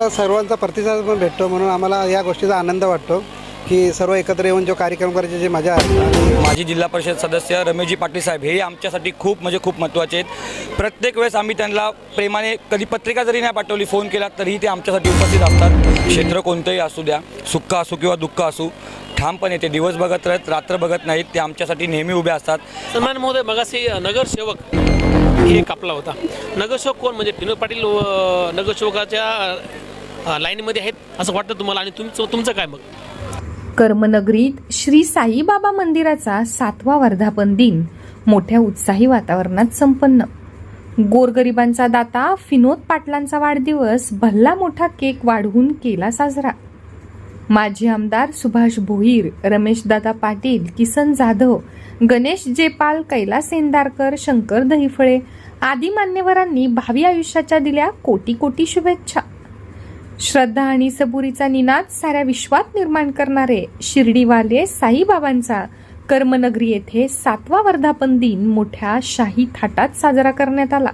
सर्वांचा प्रतिसाद पण भेटतो म्हणून आम्हाला या गोष्टीचा आनंद वाटतो की सर्व एकत्र येऊन जो कार्यक्रम करायची जी मजा आहे. आणि माजी जिल्हा परिषद सदस्य रमेशजी पाटील साहेब हे आमच्यासाठी खूप म्हणजे खूप महत्त्वाचे आहेत. प्रत्येक वेळेस आम्ही त्यांना प्रेमाने कधी पत्रिका जरी नाही पाठवली फोन केला तरीही ते आमच्यासाठी उपस्थित असतात. क्षेत्र कोणतंही असू द्या सुख असू किंवा दुःख असू ठामपणे ते. दिवस बघत राहत रात्र बघत नाहीत ते आमच्यासाठी नेहमी उभे असतात. सन्मान महोदय मगाशी नगरसेवक हे कापला होता. नगरसेवक कोण? म्हणजे विनोद पाटील नगरसेवकाच्या लाईनमध्ये आहेत असं वाटतं तुम्हाला? आणि तुमचं तुमचं काय मग? कर्मनगरीत श्री साईबाबा मंदिराचा सातवा वर्धापन दिन मोठ्या उत्साही वातावरणात संपन्न. गोरगरिबांचा दाता फिनोद पाटलांचा वाढदिवस भल्ला मोठा केक वाढवून केला साजरा. माजी आमदार सुभाष भोईर रमेशदादा पाटील किसन जाधव गणेश जेपाल कैलास सेंदारकर शंकर दहिफळे आदी मान्यवरांनी भावी आयुष्याच्या दिल्या कोटी कोटी शुभेच्छा. श्रद्धा आणि सबुरीचा निनाद साऱ्या विश्वात निर्माण करणारे शिर्डीवाले साईबाबांचा कर्मनगरी येथे सातवा वर्धापन दिन मोठ्या शाही थाटात साजरा करण्यात आला.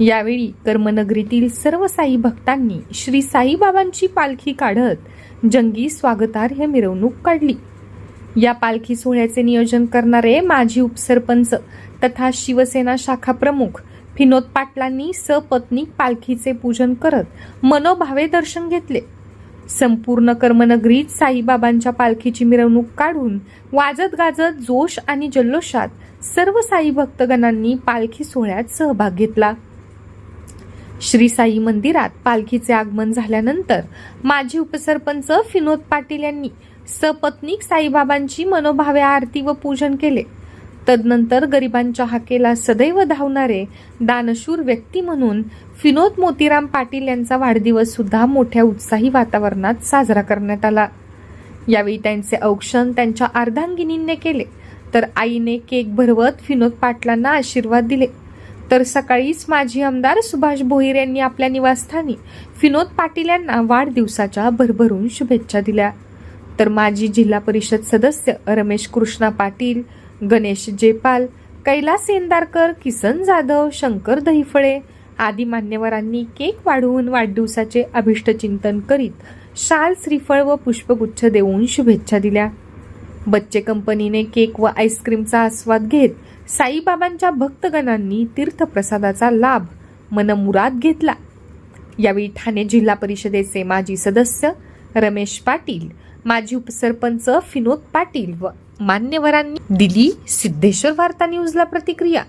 यावेळी कर्मनगरीतील सर्व साई भक्तांनी श्री साईबाबांची पालखी काढत जंगी स्वागतार्ह मिरवणूक काढली. या पालखी सोहळ्याचे नियोजन करणारे माजी उपसरपंच तथा शिवसेना शाखा प्रमुख फिनोद पाटलांनी सपत्नीक पालखीचे पूजन करत मनोभावे दर्शन घेतले. संपूर्ण कर्मनगरीत साईबाबांच्या पालखीची मिरवणूक काढून वाजत गाजत जोश आणि जल्लोषात सर्व साई भक्तगणांनी पालखी सोहळ्यात सहभाग घेतला. श्री साई मंदिरात पालखीचे आगमन झाल्यानंतर माजी उपसरपंच फिनोद पाटील यांनी सपत्नीक साईबाबांची मनोभावे आरती व पूजन केले. तदनंतर गरिबांच्या हाकेला सदैव धावणारे दानशूर व्यक्ती म्हणून फिनोद मोतीराम पाटील यांचा वाढदिवस सुद्धा मोठ्या उत्साही वातावरणात साजरा करण्यात आला. यावेळी त्यांचे औक्षण त्यांच्या अर्धांगिनींनी केले. तर आईने केक भरवत फिनोद पाटलांना आशीर्वाद दिले. तर सकाळीच माजी आमदार सुभाष भोईर यांनी आपल्या निवासस्थानी फिनोद पाटील यांना वाढदिवसाच्या भरभरून शुभेच्छा दिल्या. तर माजी जिल्हा परिषद सदस्य रमेश कृष्णा पाटील गणेश जेपाल कैलास सेंदारकर किसन जाधव शंकर दहिफळे आदी मान्यवरांनी केक वाढवून वाढदिवसाचे अभिष्टचिंतन करीत शाल श्रीफळ व पुष्पगुच्छ देऊन शुभेच्छा दिल्या. बच्चे कंपनीने केक व आईस्क्रीमचा आस्वाद घेत साईबाबांच्या भक्तगणांनी तीर्थप्रसादाचा लाभ मनमुराद घेतला. यावेळी ठाणे जिल्हा परिषदेचे माजी सदस्य रमेश पाटील माजी उपसरपंच फिनोद पाटील व मान्यवरांनी दिली सिद्धेश्वर वार्ता न्यूजला प्रतिक्रिया.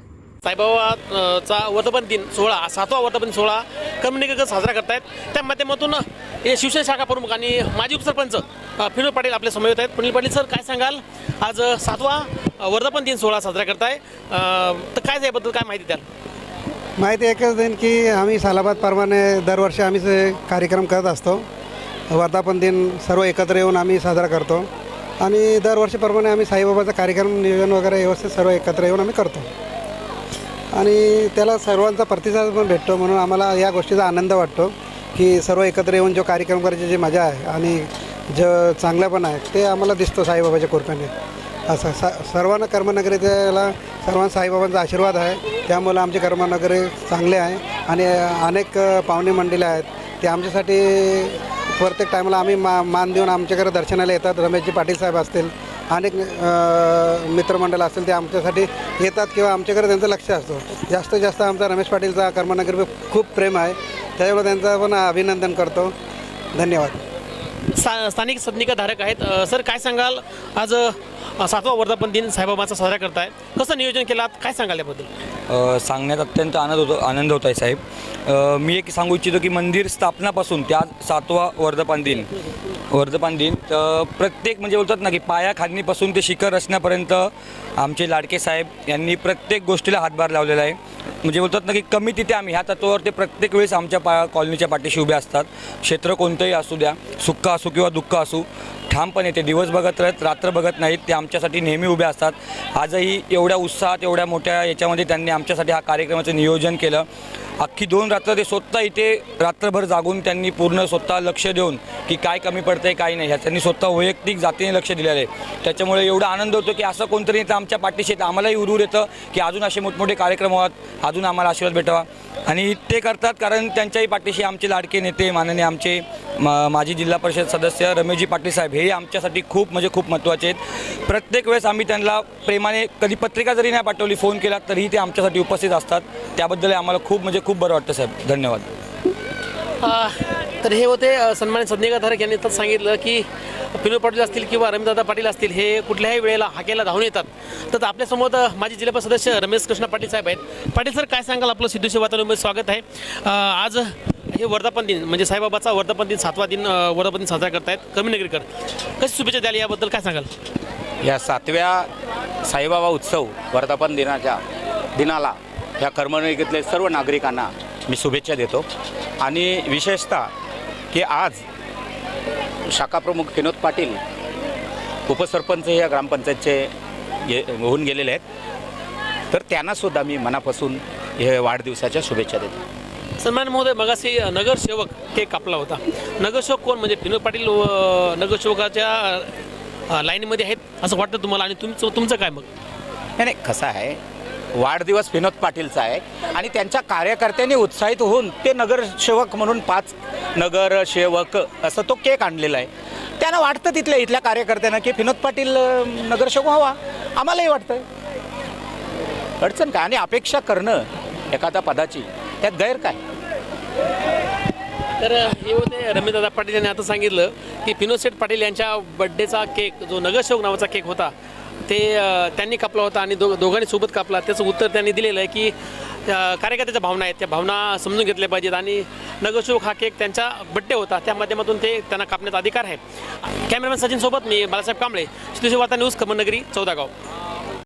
साईबाबाचा वर्धापन दिन सोहळा सातवा वर्धापन सोहळा कर्मनिकर साजरा करतायत. त्या माध्यमातून हे शिवसेना शाखा प्रमुख आणि माजी उपसरपंच अ, विनोद पाटील आपल्यासमोर येत आहेत. पुनील पाटील सर काय सांगाल? आज सातवा वर्धापन दिन सोहळा साजरा करताय. तर काय याबद्दल काय माहिती द्याल? माहिती एकच देईन की आम्ही सालाबादप्रमाणे दरवर्षी आम्ही कार्यक्रम करत असतो वर्धापन दिन सर्व एकत्र येऊन आम्ही साजरा करतो. आणि दरवर्षीप्रमाणे आम्ही साईबाबाचा कार्यक्रम नियोजन वगैरे व्यवस्थित सर्व एकत्र येऊन आम्ही करतो. आणि त्याला सर्वांचा प्रतिसाद पण भेटतो म्हणून आम्हाला या गोष्टीचा आनंद वाटतो की सर्व एकत्र येऊन जो कार्यक्रम करायची जी मजा आहे आणि जो चांगलं पण आहे ते आम्हाला दिसतो साईबाबाच्या कृपेने. असं स सर्वांना कर्मनगरीला सर्वांना साईबाबांचा आशीर्वाद आहे. त्यामुळं आमचे कर्मनगरी चांगले आहे आणि अनेक पाहुणे मंडळी आहेत. ते आमच्यासाठी प्रत्येक टायमाला आम्ही मा मान देऊन आमच्याकडे दर्शनाला येतात. रमेशजी पाटील साहेब असतील अनेक मित्रमंडळ असतील ते आमच्यासाठी येतात किंवा आमच्याकडे त्यांचं लक्ष असतं. जास्तीत जास्त आमचा रमेश पाटीलचा कर्मनगर खूप प्रेम आहे. त्याच्यामुळे त्यांचं पण अभिनंदन करतो. धन्यवाद. सा स्थानिक सदनिका धारक आहेत सर काय सांगाल? आज सातवा वर्धापन दिन साईबाबाचा साजरा करताय. कसं नियोजन केलात काय सांगाल याबद्दल? सांगण्यात अत्यंत आनंद होतो आनंद होत आहे साहेब. मी एक सांगू इच्छितो की मंदिर स्थापनापासून त्या सातवा वर्धपान दिन वर्धपान दिन तर प्रत्येक म्हणजे बोलतात ना की पाया खाडणीपासून ते शिखर रचण्यापर्यंत आमचे लाडके साहेब यांनी प्रत्येक गोष्टीला हातभार लावलेला आहे. म्हणजे बोलतात ना की कमी तिथे आम्ही ह्या तत्वावर ते प्रत्येक वेळेस आमच्या पा कॉलनीच्या पाठीशी उभे असतात. क्षेत्र कोणतंही असू द्या सुख असू किंवा दुःख असू ठामपणे ते दिवस बघत राहत रात्र बघत नाहीत ते आमच्यासाठी नेहमी उभे असतात. आजही एवढ्या उत्साहात एवढ्या मोठ्या याच्यामध्ये त्यांनी आमच्यासाठी हा कार्यक्रमाचं नियोजन केलं. अख्खी दोन रात्र ते स्वतः इथे रात्रभर जागून त्यांनी पूर्ण स्वतः लक्ष देऊन की काय कमी पडतं आहे काय नाही ह्या त्यांनी स्वतः वैयक्तिक जातीने लक्ष दिलेलं आहे. त्याच्यामुळे एवढा आनंद होतो की असं कोणतरी इथं आमच्या पाठीशी येतं. आम्हालाही उरूर येतं की अजून असे मोठमोठे कार्यक्रम व्हावात अजून आम्हाला आशीर्वाद भेटावा. आणि ते करतात कारण त्यांच्याही पाठीशी आमचे लाडके नेते माननीय आमचे मा माजी जिल्हा परिषद सदस्य रमेशजी पाटील साहेब हे आमच्यासाठी खूप म्हणजे खूप महत्त्वाचे आहेत. प्रत्येक वेळेस आम्ही त्यांना प्रेमाने कधी पत्रिका जरी नाही पाठवली फोन केला तरीही ते आमच्यासाठी उपस्थित असतात. त्याबद्दल आम्हाला खूप म्हणजे खूप बरं वाटतं साहेब. धन्यवाद. तर हे होते सन्मान सन्मानित संजय यांनी तर सांगितलं की पिनू पाटील असतील किंवा रमेशदादा पाटील असतील हे कुठल्याही वेळेला हाकेला धावून येतात. तर आपल्यासमोर माझे माजी जिल्हा सदस्य रमेश कृष्णा पाटील साहेब आहेत. पाटील सर काय सांगाल? आपलं सिद्धेश्वर वातावरण स्वागत आहे. आज हे वर्धापन दिन म्हणजे साईबाबाचा वर्धापन दिन सातवा दिन वर्धापन दिन साजरा करतायत. कमी नगरीकर कशी शुभेच्छा द्याल याबद्दल काय सांगाल? या सातव्या साईबाबा उत्सव वर्धापन दिनाच्या दिनाला या कर्मणुकीतले सर्व नागरिकांना मी शुभेच्छा देतो. आणि विशेषतः की आज शाखाप्रमुख विनोद पाटील उपसरपंच या ग्रामपंचायतचे गे होऊन गेलेले आहेत. तर त्यांनासुद्धा मी मनापासून हे वाढदिवसाच्या शुभेच्छा देतो. सन्मान महोदय मगाशी नगरसेवक केक कापला होता. नगरसेवक कोण? म्हणजे विनोद पाटील नगरसेवकाच्या लाईनमध्ये आहेत असं वाटतं तुम्हाला? आणि तुमचं तुमचं काय मग? नाही नाही कसं आहे? वाढदिवस विनोद पाटीलचा आहे. आणि त्यांच्या कार्यकर्त्यांनी उत्साहित होऊन ते नगरसेवक म्हणून पाच नगरसेवक असं तो केक आणलेला आहे. त्यांना वाटतं तिथल्या इथल्या कार्यकर्त्यांना की विनोद पाटील नगरसेवक व्हावा. आम्हालाही वाटतं अडचण काय? आणि अपेक्षा करणं एखाद्या पदाची त्यात गैर काय? तर हे होते रमेशदादा पाटील यांनी आता सांगितलं की विनोद पाटील यांच्या बड्डेचा केक जो नगरसेवक नावाचा केक होता ते त्यांनी कापला होता आणि दो दोघांनी सोबत कापला. त्याचं उत्तर त्यांनी दिलेलं आहे की कार्यकर्त्याच्या भावना आहेत त्या भावना समजून घेतल्या पाहिजेत आणि नगरसेवक हा केक त्यांचा बड्डे होता. त्या माध्यमातून ते त्यांना कापण्याचा अधिकार आहे. कॅमेरामॅन सचिनसोबत मी बाळासाहेब कांबळे. श्रीशी वार्ता न्यूज कमनगरी चौदागाव